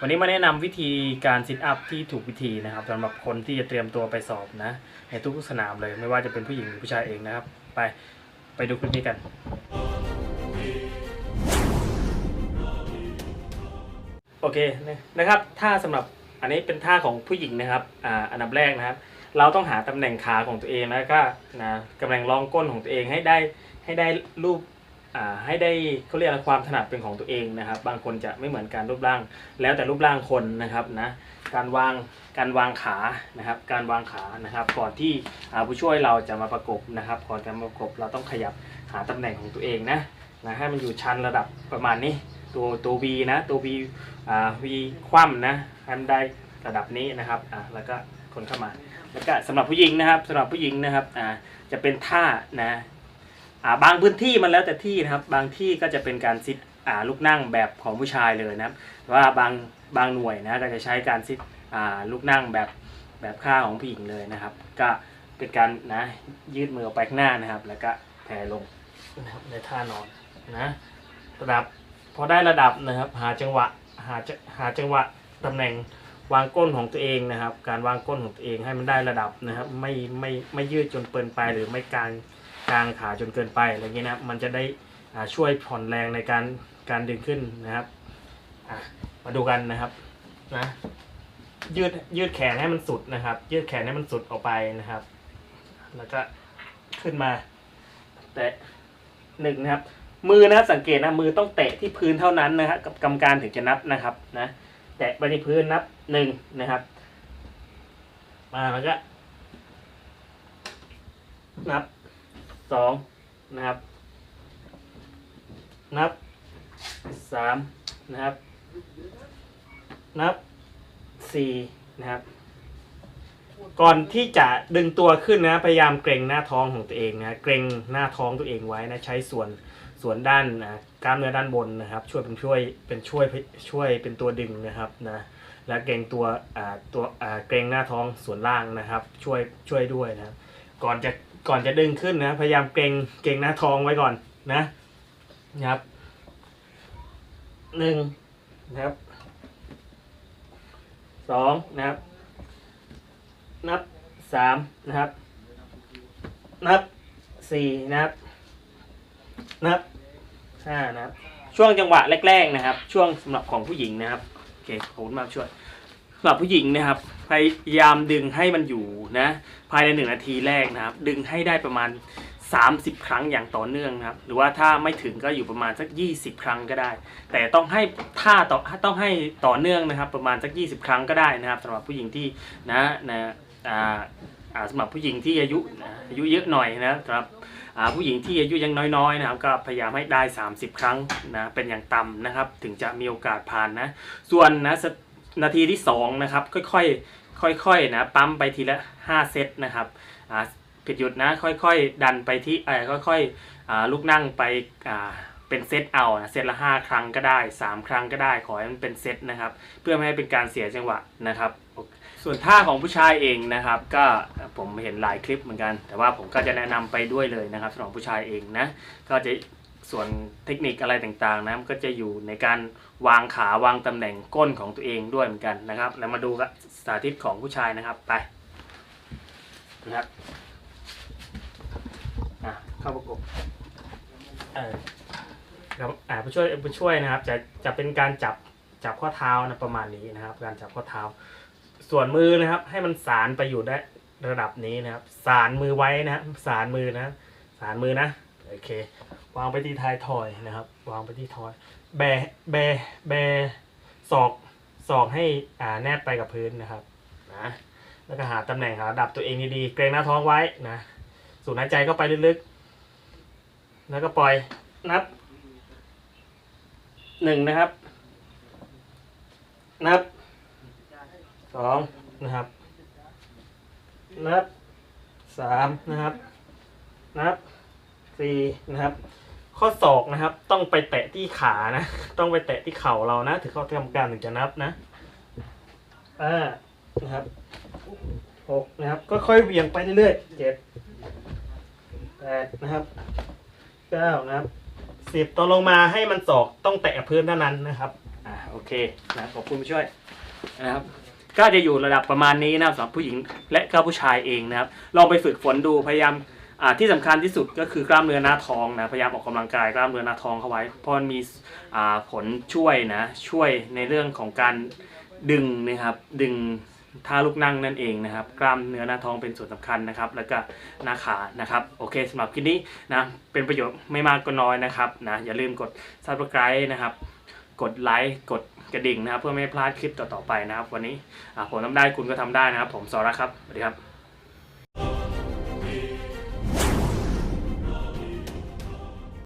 วันนี้มาแนะนำวิธีการซิทอัพที่ถูกวิธีนะครับสำหรับคนที่จะเตรียมตัวไปสอบนะ ในทุกสนามเลยไม่ว่าจะเป็นผู้หญิงหรือผู้ชายเองนะครับ ไปไปดูคลิปนี้กัน โอเคนะครับท่าสำหรับอันนี้เป็นท่าของผู้หญิงนะครับอ่าอันดับแรกนะครับ เราต้องหาตำแหน่งขาของตัวเองแล้วก็นะกำลังรองก้นของตัวเองให้ได้ให้ได้รูป ให้ได้เขาเรียกความถนัดเป็นของตัวเองนะครับ บางคนจะไม่เหมือนกันรูปร่าง แล้วแต่รูปร่างคนนะครับนะการวางการวางขานะครับ การวางขานะครับ ก่อนที่ผู้ช่วยเราจะมาประกบนะครับก่อนการประกบเราต้องขยับหาตำแหน่งของตัวเองนะนะให้มันอยู่ชันระดับประมาณนี้ตัวตัว V นะตัว V อ่า V คว่ำนะให้มันได้ระดับนี้นะครับอ่าแล้วก็คนเข้ามาแล้วก็สำหรับผู้หญิงนะครับสำหรับผู้หญิงนะครับอ่าจะเป็นท่านะ บางพื้นที่มันแล้วแต่ที่นะครับ บางที่ก็จะเป็นการซิทอ่าลูกนั่งแบบของผู้ชายเลยนะครับว่าบางบางหน่วยนะก็จะใช้การซิทอ่าลูกนั่งแบบแบบค่าของผู้หญิงเลยนะครับ ก็เป็นการนะยืดมือออกไปข้างหน้านะครับ แล้วก็แผ่ลงนะครับในท่านอนนะระดับพอได้ระดับนะครับ หาจังหวะหาจหาจังหวะตำแหน่งวางก้นของตัวเองนะครับ การวางก้นของตัวเองให้มันได้ระดับนะครับ ไม่ไม่ไม่ยืดจนเกินไปหรือไม่กลาง กลางขาจนเกินไปอะไรเงี้ยนะครับมันจะได้ช่วยผ่อนแรงในการการดึงขึ้นนะครับมาดูกันนะครับนะยืดยืดแขนให้มันสุดนะครับ ยืดแขนให้มันสุดออกไปนะครับ แล้วก็ขึ้นมา แตะหนึ่งนะครับ มือนะครับสังเกตนะมือต้องแตะที่พื้นเท่านั้นนะครับกับกรรมการถึงจะนับนะครับนะแตะไปที่พื้นนับหนึ่งนะครับ มาแล้วก็นับ สองนะครับ นับสามนะครับ นับสี่นะครับ ก่อนที่จะดึงตัวขึ้นนะ พยายามเกรงหน้าท้องของตัวเองนะ เกรงหน้าท้องตัวเองไว้นะ ใช้ส่วนส่วนด้านนะกล้ามเนื้อด้านบนนะครับ ช่วยเป็นช่วยเป็นช่วยช่วยเป็นตัวดึงนะครับนะและเกรงตัวอ่าตัวอ่าเกรงหน้าท้องส่วนล่างนะครับ ช่วยช่วยด้วยนะครับ ก่อนจะ ก่อนจะดึงขึ้นนะ พยายามเกรงเกรงหน้าท้องไว้ก่อนนะนะครับหนึ่งนะครับสองนะครับ นับสามนะครับ นับสี่นะครับ นับห้านะครับ ช่วงจังหวะแรก ๆนะครับ ช่วงสำหรับของผู้หญิงนะครับโอเคขอบคุณมากช่วย สำหรับผู้หญิงนะครับพยายามดึงให้มันอยู่นะภายในหนึ่งนาทีแรกนะครับ ดึงให้ได้ประมาณ 30 ครั้งอย่างต่อเนื่องนะครับ หรือว่าถ้าไม่ถึงก็อยู่ประมาณสัก 20 ครั้งก็ได้ แต่ต้องให้ท่าต่อต้องให้ต่อเนื่องนะครับ ประมาณสัก 20 ครั้งก็ได้นะครับสำหรับผู้หญิงที่นะนะอ่าสำหรับผู้หญิงที่อายุอายุเยอะหน่อยนะสำหรับผู้หญิงที่อายุยังน้อยๆนะครับ ก็พยายามให้ได้ 30 ครั้งนะเป็นอย่างต่ำนะครับ ถึงจะมีโอกาสผ่านนะ ส่วนนะส นาทีที่2นะครับค่อยๆค่อยๆนะปั๊มไปทีละ 5 เซตนะครับอ่าผิดหยุดนะค่อยๆ ดันไปที่เออค่อยๆอ่าลุกนั่งไปอ่าเป็นเซตเอานะเซตละ 5 ครั้งก็ได้ 3 ครั้งก็ได้ขอให้มันเป็นเซตนะครับ เพื่อไม่ให้เป็นการเสียจังหวะนะครับ ส่วนท่าของผู้ชายเองนะครับ ก็ผมเห็นหลายคลิปเหมือนกัน แต่ว่าผมก็จะแนะนำไปด้วยเลยนะครับสำหรับผู้ชายเองนะก็จะ ส่วนเทคนิคอะไรต่างๆนะก็จะอยู่ในการวางขาวางตำแหน่งก้นของตัวเองด้วยเหมือนกันนะครับ แล้วมาดูสาธิตของผู้ชายนะครับไปนะครับอะเข้าประกบเออครับอ่าผู้ช่วยผู้ช่วยนะครับ จะจะเป็นการจับจับข้อเท้านะประมาณนี้นะครับ การจับข้อเท้า ส่วนมือนะครับ ให้มันสารไปอยู่ได้ระดับนี้นะครับ สารมือไว้นะครับสารมือนะ สารมือนะโอเค วางไปที่ท้ายทอยนะครับ วางไปที่ทอย แบแบแบศอกศอกให้อ่าแนบไปกับพื้นนะครับนะแล้วก็หาตำแหน่งหาดับตัวเองดีๆเกรงหน้าท้องไว้นะสูดหายใจเข้าไปลึกๆ แล้วก็ปล่อยนับหนึ่งนะครับ นับสองนะครับ นับสามนะครับ นับสี่นะครับ ข้อศอกนะครับ ต้องไปแตะที่ขานะ ต้องไปแตะที่เข่าเรานะ ถึงเขาทำการถึงจะนับนะอ่านะครับหกนะครับก็ค่อยเวี่ยงไปเรื่อยๆเจ็ดแปดนะครับเก้านะครับสิบตอนลงมาให้มันศอกต้องแตะพื้นเท่านั้นนะครับอ่าโอเคนะขอบคุณผู้ช่วยนะครับก็จะอยู่ระดับประมาณนี้นะครับสำหรับผู้หญิงและก็ผู้ชายเองนะครับ ลองไปฝึกฝนดูพยายาม ที่สำคัญที่สุดก็คือกล้ามเนื้อหน้าท้องนะพยายามออกกำลังกายกล้ามเนื้อหน้าท้องเข้าไว้ เพราะมันมีผลช่วยนะช่วยในเรื่องของการดึงนะครับดึงท่าลูกนั่งนั่นเองนะครับ กล้ามเนื้อหน้าท้องเป็นส่วนสำคัญนะครับ แล้วก็หน้าขานะครับ โอเคสำหรับคลิปนี้นะเป็นประโยชน์ไม่มากก็น้อยนะครับนะอย่าลืมกด subscribe นะครับ กดไลค์กดกระดิ่งนะครับ เพื่อไม่พลาดคลิปต่อๆไปนะครับ วันนี้ผมทำได้คุณก็ทำได้นะครับ ผมสอรักครับสวัสดีครับ